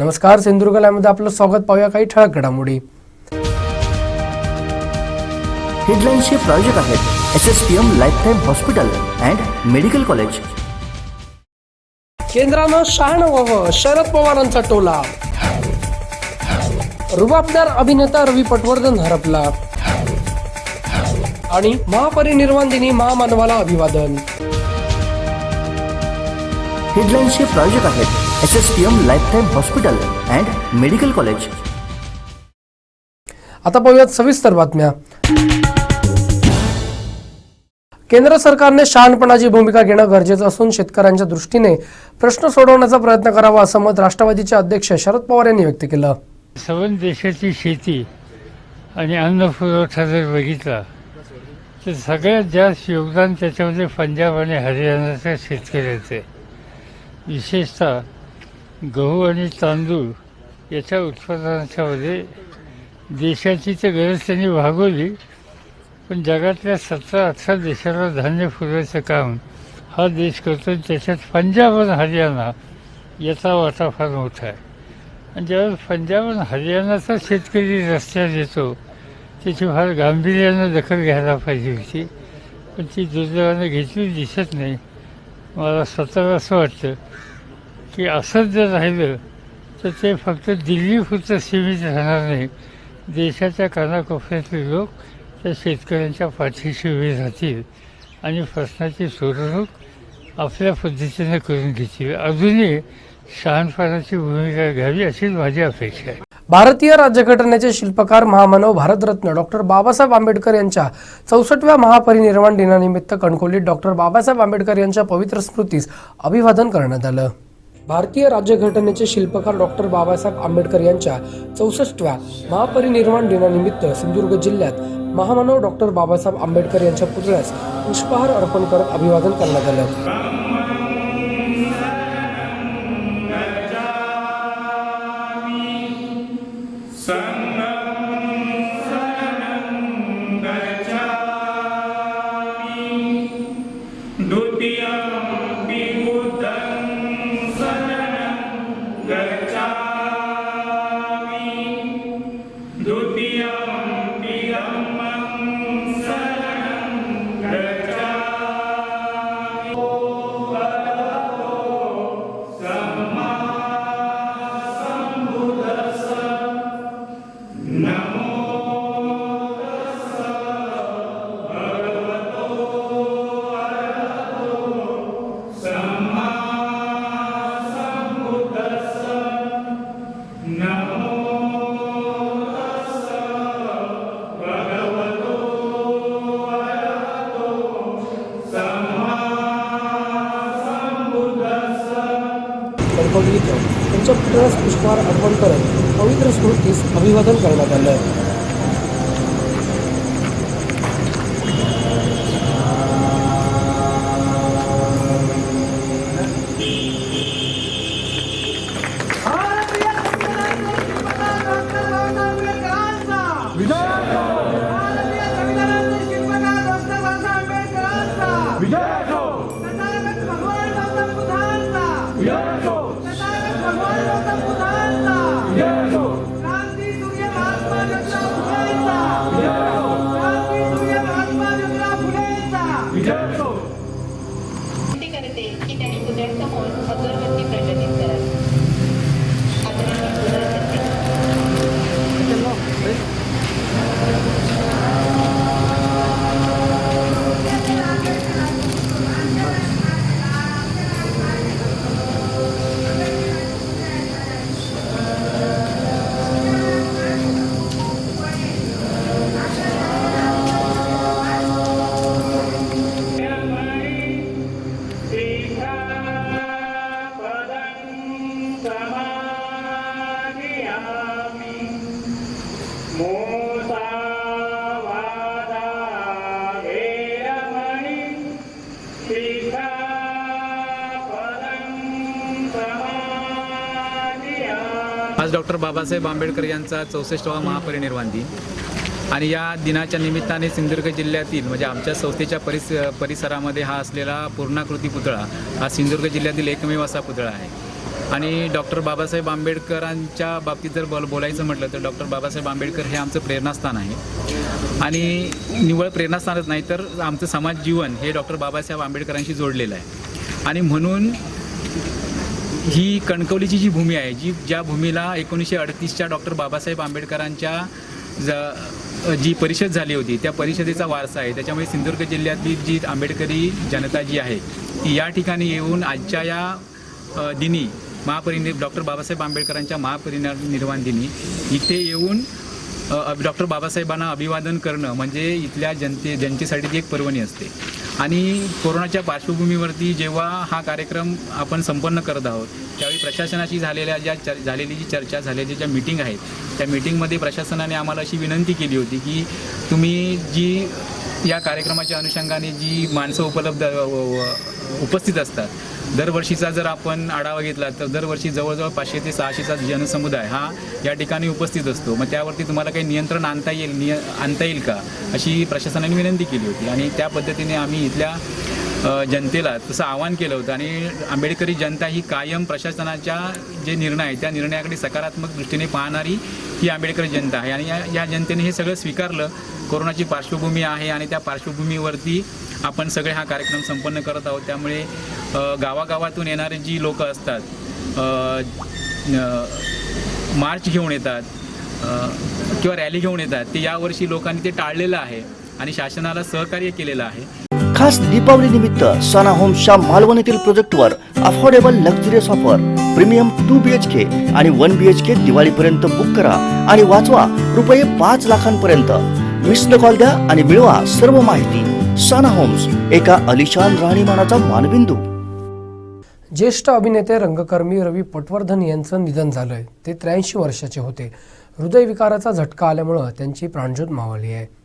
नमस्कार सिंधुदुर्ग लाईव्हमध्ये आपलं स्वागत. पाहूया काही ठळक घडामोडी. हेडलाईन्सचे प्रायोजक आहेत S S P M lifetime hospital and medical college केंद्रानं शहाणं व्हावं शरद पवारांचा टोला. रुबाबदार अभिनेता रवी पटवर्धन हरपला. आणि महापरिनिर्वाण दिनी महामानवाला अभिवादन. हेडलाईन्सचे प्रायोजक आहेत S S P M lifetime hospital and medical college आता पाहूयात सविस्तर बातम्या. केंद्र सरकारने शहाणपणाची भूमिका घेणं गरजेचं असून शेतकऱ्यांच्या दृष्टीने प्रश्न सोडवण्याचा प्रयत्न करावा असं मत राष्ट्रवादीचे अध्यक्ष शरद पवार यांनी व्यक्त केलं. संबंध देशाची शेती आणि अन्न पुरवठा जर बघितला तर सगळ्यात जास्त योगदान त्याच्यामध्ये पंजाब आणि हरियाणाच्या शेतकऱ्याचं विशेषतः गहू आणि तांदूळ याच्या उत्पादनाच्यामध्ये देशाची तर गरज त्यांनी भागवली पण जगातल्या सतरा अठरा देशाला धान्य पुरवायचं काम हा देश करतो त्याच्यात पंजाब आणि हरियाणा याचा वाटा फार मोठा आहे. आणि ज्यावेळेस पंजाब आणि हरियाणाचा शेतकरी रस्त्यात येतो त्याची फार गांभीर्यानं दखल घ्यायला पाहिजे होती. पण ती दुर्दैवानं घेतली दिसत नाही. मला स्वतःला असं वाटतं की असंच जर राहिलं तर ते फक्त दिल्लीपुरतं सीमित राहणार नाही. देशाच्या कानाकोपऱ्यातले लोक त्या शेतकऱ्यांच्या पाठीशी उभे राहतील आणि प्रश्नाची सोडवणूक आपल्या पद्धतीने करून घेतील. अजूनही शहाणपणाची भूमिका घ्यावी अशीच माझी अपेक्षा आहे. भारतीय राज्यघटनेचे शिल्पकार महामानव भारतरत्न डॉक्टर बाबासाहेब आंबेडकर यांच्या चौसष्टव्या महापरिनिर्वाण दिनानिमित्त कणकोलीत डॉक्टर बाबासाहेब आंबेडकर यांच्या पवित्र स्मृतीस अभिवादन करण्यात आलं. भारतीय राज्यघटनेचे शिल्पकार डॉक्टर बाबासाहेब आंबेडकर यांच्या चौसष्टव्या महापरिनिर्वाण दिनानिमित्त सिंधुदुर्ग जिल्ह्यात महामानव डॉक्टर बाबासाहेब आंबेडकर यांच्या पुतळ्यास पुष्पहार अर्पण करत अभिवादन करण्यात आलं. अर्पण करत पवित्र स्मृतीस अभिवादन करण्यात आलं बाबासाहेब आंबेडकर यांचा चौसष्टवा महापरिनिर्वाण दिन. आणि या दिनाच्या निमित्ताने सिंधुदुर्ग जिल्ह्यातील म्हणजे आमच्या संस्थेच्या परिस परिसरामध्ये हा असलेला पूर्णाकृती पुतळा हा सिंधुदुर्ग जिल्ह्यातील एकमेव असा पुतळा आहे. आणि डॉक्टर बाबासाहेब आंबेडकरांच्या बाबतीत जर बोल बोलायचं म्हटलं तर डॉक्टर बाबासाहेब आंबेडकर हे आमचं प्रेरणास्थान आहे. आणि निव्वळ प्रेरणास्थानच नाही तर आमचं समाज जीवन हे डॉक्टर बाबासाहेब आंबेडकरांशी जोडलेलं आहे. आणि म्हणून ही कणकवलीची जी भूमी आहे जी ज्या भूमीला एकोणीसशे अडतीसच्या डॉक्टर बाबासाहेब आंबेडकरांच्या ज जी परिषद झाली होती त्या परिषदेचा वारसा आहे. त्याच्यामुळे सिंधुदुर्ग जिल्ह्यातली जी आंबेडकरी जनता जी आहे ती या ठिकाणी येऊन आजच्या या दिनी महापरिनि डॉक्टर बाबासाहेब आंबेडकरांच्या महापरिनिर्वाण दिनी इथे येऊन डॉक्टर बाबासाहेबांना अभिवादन करणं म्हणजे इथल्या जनते जनतेसाठी ती एक पर्वणी असते. आणि कोरोनाच्या पार्श्वभूमीवरती जेव्हा हा कार्यक्रम आपण संपन्न करत आहोत त्यावेळी प्रशासनाशी झालेल्या ज्या चर झालेली जी चर्चा झालेली ज्या मीटिंग आहेत त्या मीटिंगमध्ये प्रशासनाने आम्हाला अशी विनंती केली होती की तुम्ही जी या कार्यक्रमाच्या अनुषंगाने जी माणसं उपलब्ध उपस्थित असतात दरवर्षीचा जर आपण आढावा घेतला तर दरवर्षी जवळजवळ पाचशे ते सहाशेचा जनसमुदाय हा या ठिकाणी उपस्थित असतो. मग त्यावरती तुम्हाला काही नियंत्रण आणता येईल निय आणता येईल का? अशी प्रशासनाने विनंती केली होती. आणि त्या पद्धतीने आम्ही इथल्या जनतेला तसं आवाहन केलं होतं. आणि आंबेडकरी जनता ही कायम प्रशासनाच्या जे निर्णय आहे त्या निर्णयाकडे सकारात्मक दृष्टीने पाहणारी ही आंबेडकरी जनता आहे. आणि या या जनतेने हे सगळं स्वीकारलं. कोरोनाची पार्श्वभूमी आहे आणि त्या पार्श्वभूमीवरती आपण सगळे हा कार्यक्रम संपन्न करत आहोत. त्यामुळे गावागावातून येणारे जी लोक असतात मार्च घेऊन येतात किंवा रॅली घेऊन येतात ते यावर्षी लोकांनी ते टाळलेलं आहे आणि शासनाला सहकार्य केलेलं आहे. खास दीपावली निमित्त सना होमच्या मालवण येथील प्रोजेक्टवर affordable luxurious offer premium two B H K आणि वन बी एच के दिवाळीपर्यंत बुक करा आणि वाचवा रुपये पाच लाखांपर्यंत. मिस्ड कॉल द्या आणि मिळवा सर्व माहिती. साना होम्स एका अलिशान राहणीमानाचा मानबिंदू. ज्येष्ठ अभिनेते रंगकर्मी रवी पटवर्धन यांचं निधन झालंय. ते त्र्याऐंशी वर्षाचे होते. हृदयविकाराचा झटका आल्यामुळं त्यांची प्राणज्योत मावळली आहे.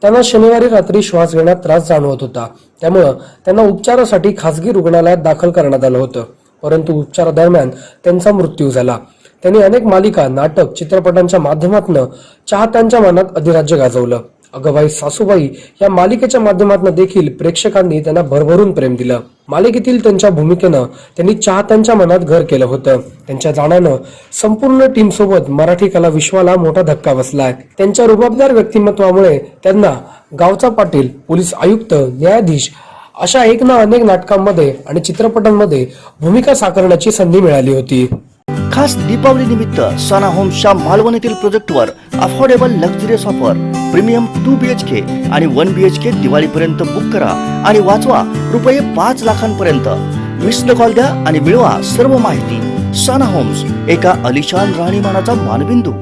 त्यांना शनिवारी रात्री श्वास घेण्यात त्रास जाणवत होता. त्यामुळं त्यांना उपचारासाठी खासगी रुग्णालयात दाखल करण्यात आलं होतं. परंतु उपचारादरम्यान त्यांचा मृत्यू झाला. त्यांनी अनेक मालिका नाटक चित्रपटांच्या माध्यमातून चाहत्यांच्या मनात अधिराज्य गाजवलं. अगबाई सासूबाई या मालिकेच्या माध्यमातून देखील प्रेक्षकांनी त्यांना भरभरून प्रेम दिलं. मालिकेतील त्यांच्या भूमिकेनं त्यांनी चाहत्यांच्या मनात घर केलं होतं. त्यांच्या जाण्यानं संपूर्ण टीम सोबत मराठी कला विश्वाला मोठा धक्का बसलाय. त्यांच्या रुबाबदार व्यक्तिमत्वामुळे त्यांना गावचा पाटील पोलीस आयुक्त न्यायाधीश अशा एक ना अनेक नाटकांमध्ये आणि चित्रपटांमध्ये भूमिका साकारण्याची संधी मिळाली होती. खास दीपावली निमित्त सना होमच्या मालवणीतील प्रोजेक्टवर affordable luxurious offer premium two B H K आणि वन बी एच के दिवाळीपर्यंत बुक करा आणि वाचवा रुपये पाच लाखांपर्यंत. मिस्ड कॉल द्या आणि मिळवा सर्व माहिती. सना होम्स एका अलिशान राहणीमानाचा मानबिंदू.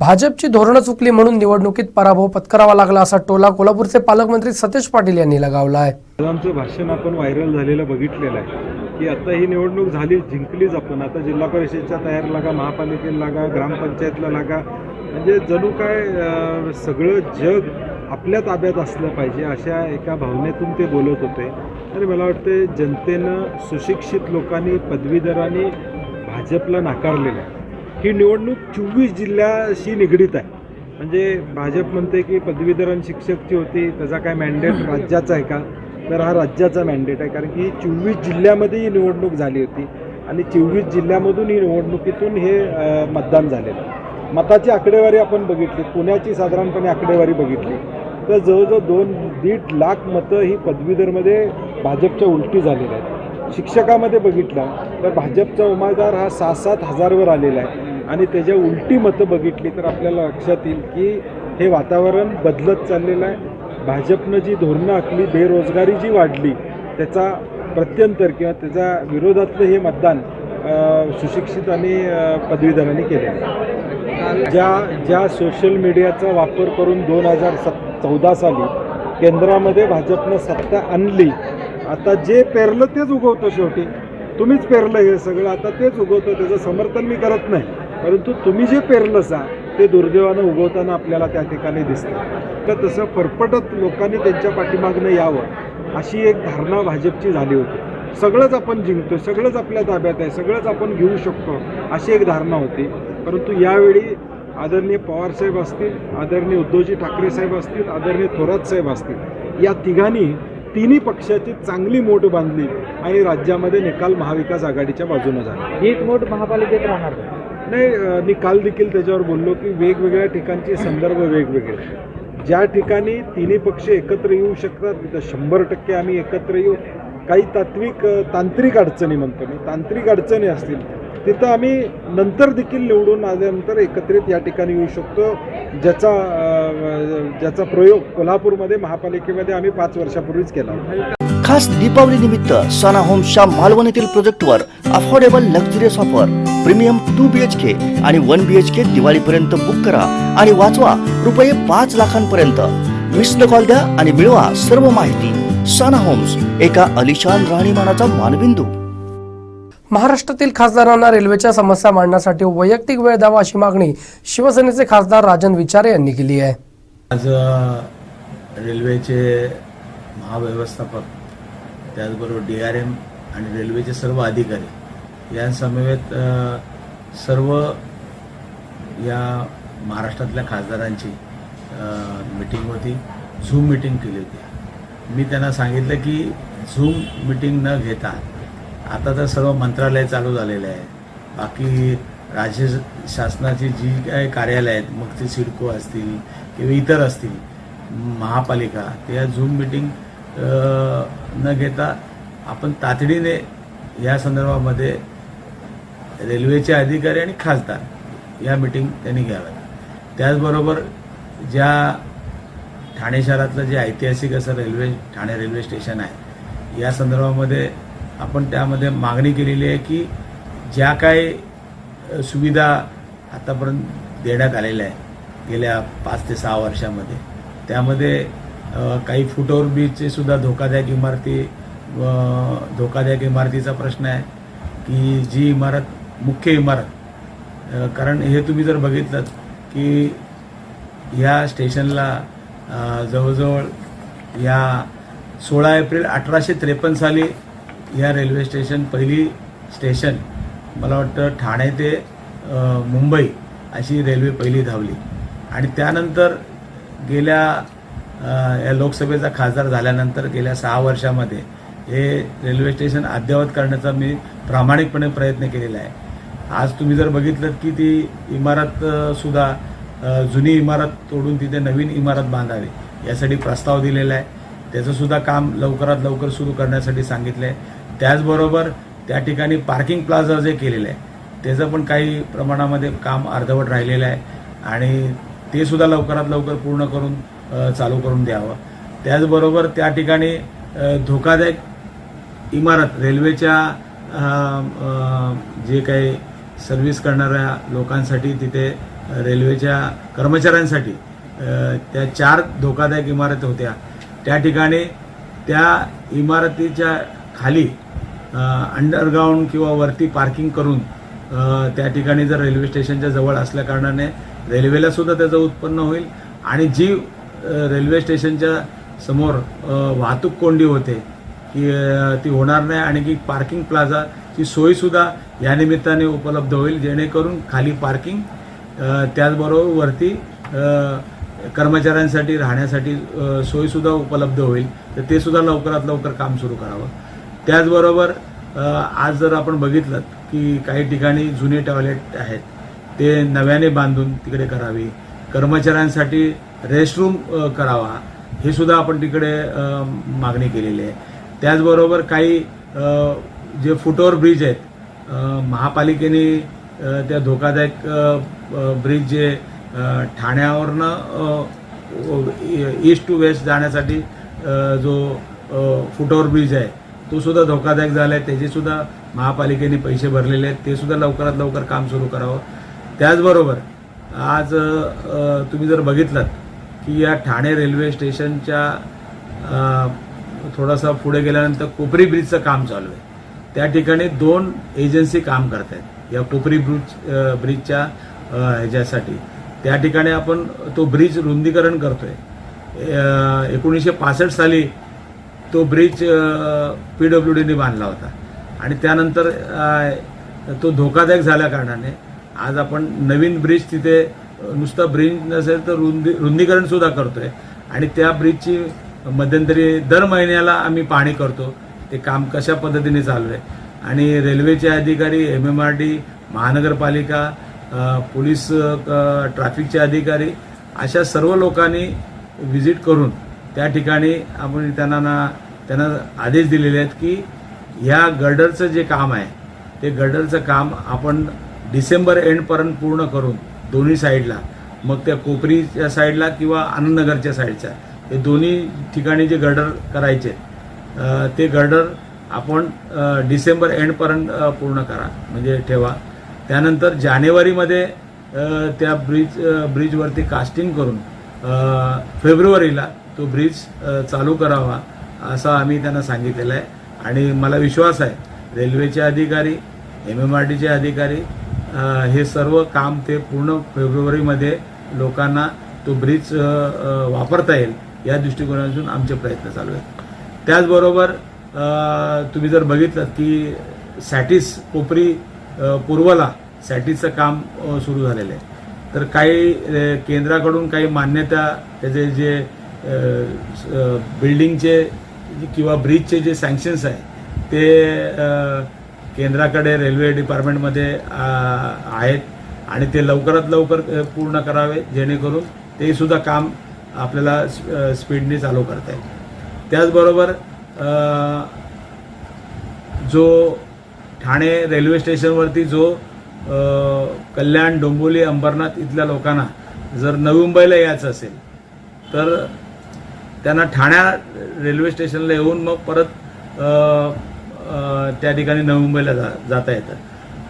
भाजपची धोरणं चुकली म्हणून निवडणुकीत पराभव पत्करावा लागला असा टोला कोल्हापूरचे पालकमंत्री सतेज पाटील यांनी लगावला आहे भाषण आपण व्हायरल झालेलं बघितलेलं आहे. की आता ही निवडणूक झाली जिंकलीच आपण. आता जिल्हा परिषदेच्या तयार लागा महापालिकेला लागा ग्रामपंचायतला लागा. म्हणजे जणू काय सगळं जग आपल्या ताब्यात असलं पाहिजे अशा एका भावनेतून ते बोलत होते. आणि मला वाटते जनतेनं सुशिक्षित लोकांनी पदवीधरांनी भाजपला नाकारलेलं आहे. ही निवडणूक चोवीस जिल्ह्याशी निगडीत आहे. म्हणजे भाजप म्हणते की पदवीधरण शिक्षकची होती त्याचा काय मॅन्डेट राज्याचा आहे का? तर हा राज्याचा मॅन्डेट आहे. कारण की चोवीस जिल्ह्यामध्ये ही निवडणूक झाली होती. आणि चोवीस जिल्ह्यामधून ही निवडणुकीतून हे मतदान झालेलं आहे. मताची आकडेवारी आपण बघितली. पुण्याची साधारणपणे आकडेवारी बघितली. तर जवळजवळ दोन दीड लाख मतं ही पदवीधरमध्ये भाजपच्या उलटी झालेली आहेत. शिक्षकामध्ये बघितलं तर भाजपचा उमेदवार हा सात सात हजारवर आलेला आहे. आणि त्याच्या उलटी मतं बघितली तर आपल्याला लक्षात येईल की हे वातावरण बदलत चाललेलं आहे. भाजपनं जी धोरणं आखली बेरोजगारी जी वाढली त्याचा प्रत्यंतर किंवा त्याच्या विरोधातलं हे मतदान सुशिक्षित आणि पदवीधरांनी केलं ज्या ज्या सोशल मीडियाचा वापर करून दोन हजार सत चौदा साली केंद्रामध्ये भाजपनं सत्ता आणली आता जे पेरलं तेच उगवतं शेवटी. तुम्हीच पेरलं हे सगळं आता तेच उगवतं त्याचं समर्थन मी करत नाही. परंतु तुम्ही जे पेरलं सा ते दुर्दैवानं उगवताना आपल्याला त्या ठिकाणी दिसतं. तर तसं परपटत लोकांनी त्यांच्या पाठीमागनं यावं अशी एक धारणा भाजपची झाली होती. सगळंच आपण जिंकतो सगळंच आपल्या ताब्यात आहे सगळंच आपण घेऊ शकतो अशी एक धारणा होती. परंतु यावेळी आदरणीय पवारसाहेब असतील आदरणीय उद्धवजी ठाकरे साहेब असतील आदरणीय थोरात साहेब असतील या तिघांनी तिन्ही पक्षाची चांगली मोठ बांधली आणि राज्यामध्ये निकाल महाविकास आघाडीच्या बाजूने झाला. हीच मोठ महापालिकेत राहणार. नाही मी काल देखील त्याच्यावर बोललो की वेगवेगळ्या ठिकाणचे संदर्भ वेगवेगळे. ज्या ठिकाणी तिन्ही पक्ष एकत्र येऊ शकतात तिथं शंभर टक्के आम्ही एकत्र येऊ. काही तात्विक तांत्रिक अडचणी म्हणतो मी तांत्रिक अडचणी असतील तिथं आम्ही नंतर देखील निवडून आल्यानंतर एकत्रित या ठिकाणी येऊ शकतो. ज्याचा ज्याचा प्रयोग कोल्हापूरमध्ये महापालिकेमध्ये आम्ही पाच वर्षापूर्वीच केला होता. खास दीपावली निमित्त सना होमच्या मालवण येथील प्रोजेक्टवर affordable luxurious offer premium two B H K आणि वन बी एच के दिवाळीपर्यंत बुक करा आणि वाचवा रुपये पाच लाखांपर्यंत. मिस्ड कॉल द्या आणि मिळवा सर्व माहिती. सना होम्स एका अलिशान राहणीमानाचा मानबिंदू. महाराष्ट्रातील खासदारांना रेल्वेच्या समस्या मांडण्यासाठी वैयक्तिक वेळ द्यावा अशी मागणी शिवसेनेचे खासदार राजन विचारे यांनी केली आहे. आज रेल्वेचे महाव्यवस्थापक त्याचबरोबर डी आर एम आणि रेल्वेचे सर्व अधिकारी यांसमवेत सर्व या महाराष्ट्रातल्या खासदारांची मिटिंग होती. झूम मिटिंग केली होती. मी त्यांना सांगितलं की झूम मिटिंग न घेता आता तर सर्व मंत्रालय चालू झालेले आहे. बाकी राज्य शासनाची जी काय कार्यालय आहेत मग ते सिडको असतील किंवा इतर असतील महापालिका त्या झूम मिटिंग न घेता आपण तातडीने या संदर्भामध्ये रेल्वेचे अधिकारी आणि खासदार या मिटिंग त्यांनी घ्याव्यात. त्याचबरोबर ज्या ठाणे शहरातलं जे ऐतिहासिक असं रेल्वे ठाणे रेल्वे स्टेशन आहे या संदर्भामध्ये आपण त्यामध्ये मागणी केलेली आहे की ज्या काही सुविधा आतापर्यंत देण्यात आलेल्या आहे गेल्या पाच ते सहा वर्षामध्ये त्यामध्ये काही फुटओव्हर ब्रिजचे सुद्धा धोकादायक इमारती धोकादायक इमारतीचा प्रश्न आहे की जी इमारत मुख्य इमारत कारण हे तुम्ही जर बघितलं की या स्टेशनला जवळजवळ या सोळा एप्रिल अठराशे त्रेपन्न साली या रेल्वे स्टेशन पहिली स्टेशन मला वाटतं ठाणे ते मुंबई अशी रेल्वे पहिली धावली. आणि त्यानंतर गेल्या या लोकसभेचा खासदार झाल्यानंतर गेल्या सहा वर्षामध्ये हे रेल्वे स्टेशन अद्ययावत करण्याचा मी प्रामाणिकपणे प्रयत्न केलेला आहे. आज तुम्ही जर बघितलं की ती इमारत सुद्धा जुनी इमारत तोडून तिथे नवीन इमारत बांधावी यासाठी प्रस्ताव दिलेला आहे. त्याचंसुद्धा काम लवकरात लवकर सुरू करण्यासाठी सांगितलं आहे त्याचबरोबर त्या ठिकाणी पार्किंग प्लाझा जे केलेलं आहे त्याचं पण काही प्रमाणामध्ये काम अर्धवट राहिलेलं आहे आणि ते सुद्धा लवकरात लवकर पूर्ण करून चालू करून द्यावं. त्याचबरोबर त्या ठिकाणी धोकादायक इमारत रेल्वेच्या जे काही सर्व्हिस करणाऱ्या लोकांसाठी तिथे रेल्वेच्या कर्मचाऱ्यांसाठी त्या चार धोकादायक इमारती होत्या. त्या ठिकाणी त्या इमारतीच्या खाली अंडरग्राऊंड किंवा वरती पार्किंग करून त्या ठिकाणी जर रेल्वे स्टेशनच्या जवळ असल्याकारणाने रेल्वेलासुद्धा रेल्वेला सुद्धा त्याचं उत्पन्न होईल. आणि जी रेल्वे स्टेशनच्या समोर वाहतूक कोंडी होते की ती होणार नाही आणि की पार्किंग प्लाझाची सोयसुद्धा या निमित्ताने उपलब्ध होईल जेणेकरून खाली पार्किंग त्याचबरोबर वरती कर्मचाऱ्यांसाठी राहण्यासाठी सोयसुद्धा उपलब्ध होईल. तर ते सुद्धा लवकरात लवकर काम सुरू करावं. त्याचबरोबर आज जर आपण बघितलं की काही ठिकाणी जुने टॉयलेट आहेत ते नव्याने बांधून तिकडे करावी. कर्मचाऱ्यांसाठी रेस्टरूम करावा. हे सुद्धा आपण तिकडे मागणी केलेली आहे. त्याचबरोबर काही जे फुटओव्हर ब्रिज आहेत महापालिकेने त्या धोकादायक ब्रिज जे ठाण्यावरनं ईस्ट टू वेस्ट जाण्यासाठी जो अ, फुटओव्हर ब्रिज आहे तो सुद्धा धोकादायक झाला आहे त्याचे सुद्धा महापालिकेने पैसे भरलेले आहेत. ते सुद्धा लवकरात लवकर काम सुरू करावं. त्याचबरोबर आज तुम्ही जर बघितलं की या ठाणे रेल्वे स्टेशनच्या थोडासा पुढे गेल्यानंतर कोपरी ब्रिजचं काम चालू आहे. त्या ठिकाणी दोन एजन्सी काम करत आहेत या कोपरी ब्रिज ब्रिजच्या ह्याच्यासाठी. त्या ठिकाणी आपण तो ब्रिज रुंदीकरण करतोय. आहे एकोणीसशे पासष्ट साली तो ब्रिज पी डब्ल्यू डीने बांधला होता. आणि त्यानंतर तो धोकादायक झाल्या कारणाने आज आपण नवीन ब्रिज तिथे नुसता नुसतं ब्रिज नसेल तर रुंदी रुंदीकरण सुद्धा करतोय. आणि त्या ब्रिजची मध्यंतरी दर महिन्याला आम्ही पाणी करतो. ते काम कशा पद्धतीने चालू आहे? आणि रेल्वेचे अधिकारी एम एम आर डी महानगरपालिका पोलीस ट्रॅफिकचे अधिकारी अशा सर्व लोकांनी व्हिजिट करून त्या ठिकाणी आपण त्यांना ना त्यांना आदेश दिलेले आहेत की ह्या गर्डरचं जे काम आहे ते गर्डरचं काम आपण डिसेंबर एंडपर्यंत पूर्ण करून दोन्ही साईडला मग त्या कोपरीच्या साईडला किंवा आनंदनगरच्या साईडच्या हे दोन्ही ठिकाणी जे गर्डर करायचे ते गर्डर आपण डिसेंबर एंडपर्यंत पूर्ण करा म्हणजे ठेवा. त्यानंतर जानेवारीमध्ये त्या ब्रिज ब्रिजवरती कास्टिंग करून फेब्रुवारीला तो ब्रिज चालू करावा असं आम्ही त्यांना सांगितलेलं आहे. आणि मला विश्वास आहे रेल्वेचे अधिकारी एम एम आर टीचे अधिकारी हे सर्व काम ते पूर्ण फेब्रुवारीमध्ये लोकांना तो ब्रिज वापरता येईल या दृष्टिकोनातून आमचे प्रयत्न चालू आहेत. त्याचबरोबर तुम्ही जर बघितलं की सॅटिस कोपरी पूर्वला सॅटिसचं काम सुरू झालेलं आहे. तर काही केंद्राकडून काही मान्यता त्याचे जे बिल्डिंगचे किंवा ब्रिजचे जे सँक्शन्स आहे ते केंद्राकडे रेल्वे डिपार्टमेंटमध्ये आहेत आणि ते लवकरात लवकर पूर्ण करावे जेणेकरून ते सुद्धा काम आपल्याला स्पीडने चालू करता येईल. त्याचबरोबर जो ठाणे रेल्वे स्टेशनवरती जो कल्याण डोंबोली अंबरनाथ इथल्या लोकांना जर नवी मुंबईला यायचं असेल तर त्यांना ठाण्या रेल्वे स्टेशनला येऊन मग परत त्या ठिकाणी नवी मुंबईला जा जाता येतं.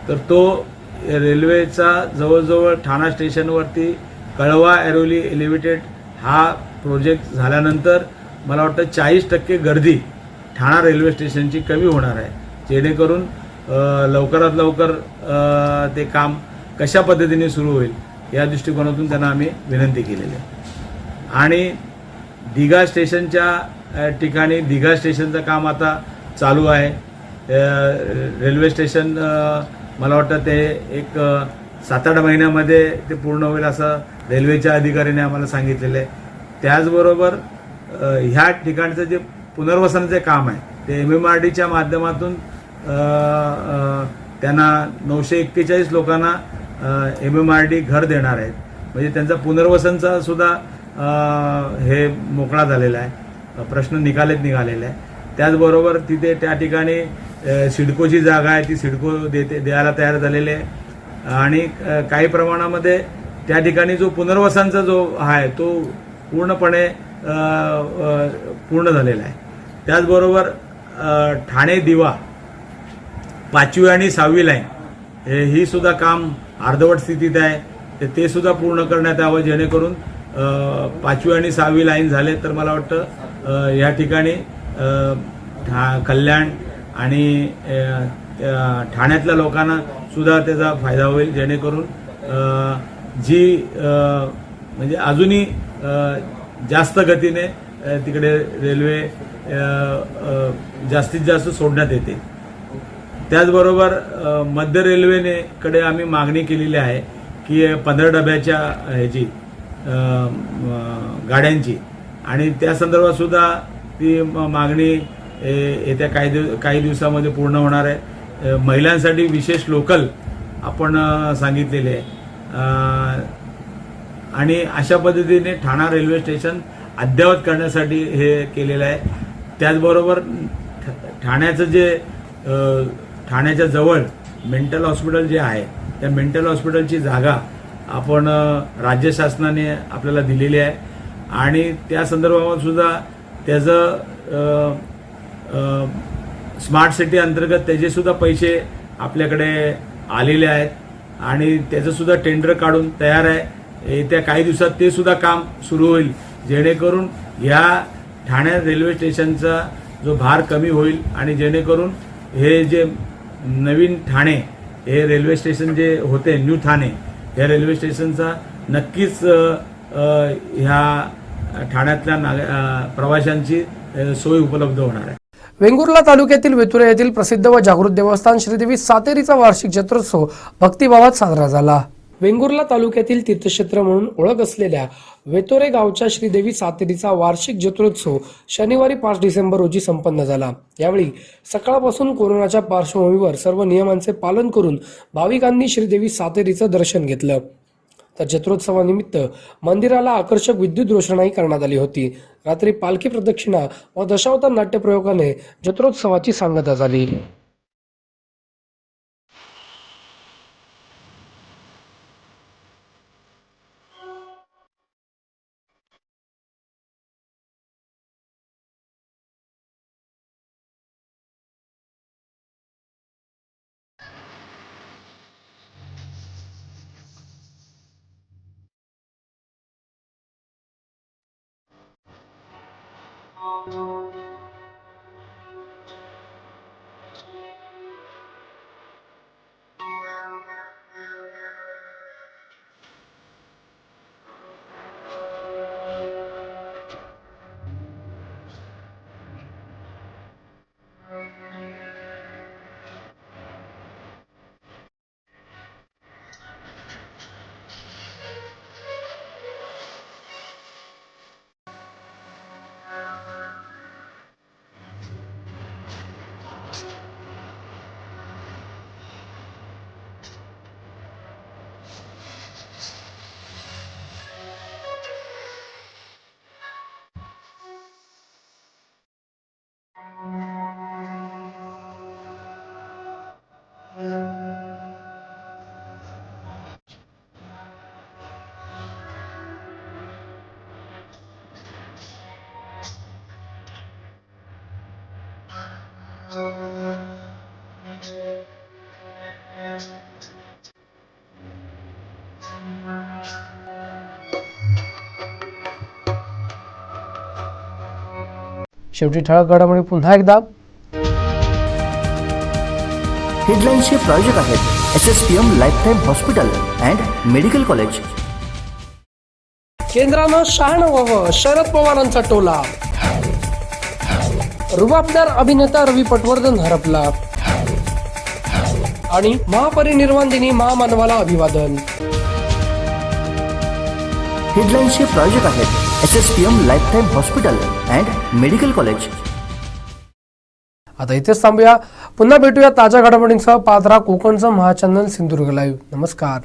तर तो रेल्वेचा जवळजवळ ठाणा स्टेशनवरती कळवा ऐरोली एलिव्हेटेड हा प्रोजेक्ट झाल्यानंतर मला वाटतं चाळीस टक्के गर्दी ठाणा रेल्वे स्टेशनची कमी होणार आहे. जेणेकरून लवकरात लवकर ते काम कशा पद्धतीने सुरू होईल या दृष्टिकोनातून त्यांना आम्ही विनंती केलेली आहे. आणि दिघा स्टेशनच्या ठिकाणी दिघा स्टेशनचं काम आता चालू आहे. रेल्वे स्टेशन मला वाटतं ते एक सात आठ महिन्यामध्ये ते पूर्ण होईल असं रेल्वेच्या अधिकाऱ्याने आम्हाला सांगितलेलं आहे. त्याचबरोबर ह्या ठिकाणचं जे पुनर्वसनाचे काम आहे ते एम एम आर डीच्या माध्यमातून त्यांना नऊशे एक्केचाळीस लोकांना एम एम आर डी घर देणार आहेत. म्हणजे त्यांचा पुनर्वसनचा सुद्धा हे मोकळा झालेला आहे. प्रश्न निकालेत निघालेला आहे. त्याचबरोबर तिथे त्या ठिकाणी सिडकोची जागा आहे ती सिडको देते द्यायला तयार झालेली आहे. आणि काही प्रमाणामध्ये त्या ठिकाणी जो पुनर्वसनचा जो आहे तो पूर्णपणे पूर्ण झालेला आहे. त्याचबरोबर ठाणे दिवा पाचवी आणि सहावी लाईन हे ही सुद्धा काम अर्धवट स्थितीत आहे. तर ते सुद्धा पूर्ण करण्यात यावं जेणेकरून पाचवी आणि सहावी लाईन झाले तर मला वाटतं या ठिकाणी ठा कल्याण आणि ठाण्यातल्या लोकांना सुद्धा त्याचा फायदा होईल जेणेकरून जी म्हणजे अजूनही जास्त गतीने तिकडे रेल्वे जास्तीत जास्त सोडण्यात येते. त्याचबरोबर मध्य रेल्वेने कडे आम्ही मागणी केलेली आहे की पंधरा डब्याच्या ह्याची गाड्यांची. आणि त्या संदर्भात सुद्धा ती म- मागणी येत्या काही दिव काही दिवसामध्ये पूर्ण होणार आहे. महिलांसाठी विशेष लोकल आपण सांगितलेले आहे. आणि अशा पद्धतीने ठाणा रेल्वे स्टेशन अद्ययावत करण्यासाठी हे केलेलं आहे. त्याचबरोबर ठ- ठाण्याचं जे ठाण्याच्या जवळ मेंटल हॉस्पिटल जे आहे त्या मेंटल हॉस्पिटलची जागा आपण राज्य शासनाने आपल्याला दिलेली आहे. आणि त्या संदर्भात सुद्धा त्याचं स्मार्ट सिटी अंतर्गत त्याचे सुद्धा पैसे आपल्याकडे आलेले आहेत. आणि त्याचं सुद्धा टेंडर काढून तयार आहे. येत्या काही दिवसात ते सुद्धा काम सुरू होईल. जेणेकरून ह्या ठाणे रेल्वे स्टेशनचा जो भार कमी होईल आणि जेणेकरून हे जे नवीन ठाणे हे रेल्वे स्टेशन जे होते न्यू ठाणे या रेल्वे स्टेशनचा नक्कीच ह्या ठाण्यातल्या नाग प्रवाशांची सोय उपलब्ध होणार आहे. वेंगुर्ला तालुक्यातील वेतुरे येथील प्रसिद्ध व जागृत देवस्थान श्रीदेवी सातेरीचा वार्षिक जत्रोत्सव भक्तिभावात साजरा झाला. वेंगुर्ला तालुक्यातील तीर्थक्षेत्र म्हणून ओळख असलेल्या वेतोरे गावच्या श्रीदेवी सातेरीचा वार्षिक जत्रोत्सव शनिवारी पाच डिसेंबर रोजी संपन्न झाला. यावेळी सकाळपासून कोरोनाच्या पार्श्वभूमीवर सर्व नियमांचे पालन करून भाविकांनी श्रीदेवी सातेरीचं दर्शन घेतलं. तर जत्रोत्सवानिमित्त मंदिराला आकर्षक विद्युत रोषणाई करण्यात आली होती. रात्री पालखी प्रदक्षिणा व दशावतार नाट्यप्रयोगाने जत्रोत्सवाची सांगता झाली. शेवटी ठळक घडामोडी पुन्हा एकदा. हेडलाईन्सचे प्रायोजक आहेत S S P M lifetime hospital and medical college केंद्रानं शहाणवावं शरद पवारांचा टोला. रुबाबदार अभिनेता रवी पटवर्धन हरपला. आणि महापरिनिर्वाण दिनी महामानवाला अभिवादन. हेडलाईन्सचे प्रायोजक आहेत S S P M lifetime hospital and medical college आता इथेच थांबूया. पुन्हा भेटूया ताज्या घडामोडींसह पात्रा कोकणचं महाचंदन सिंधुदुर्ग लाईव्ह नमस्कार.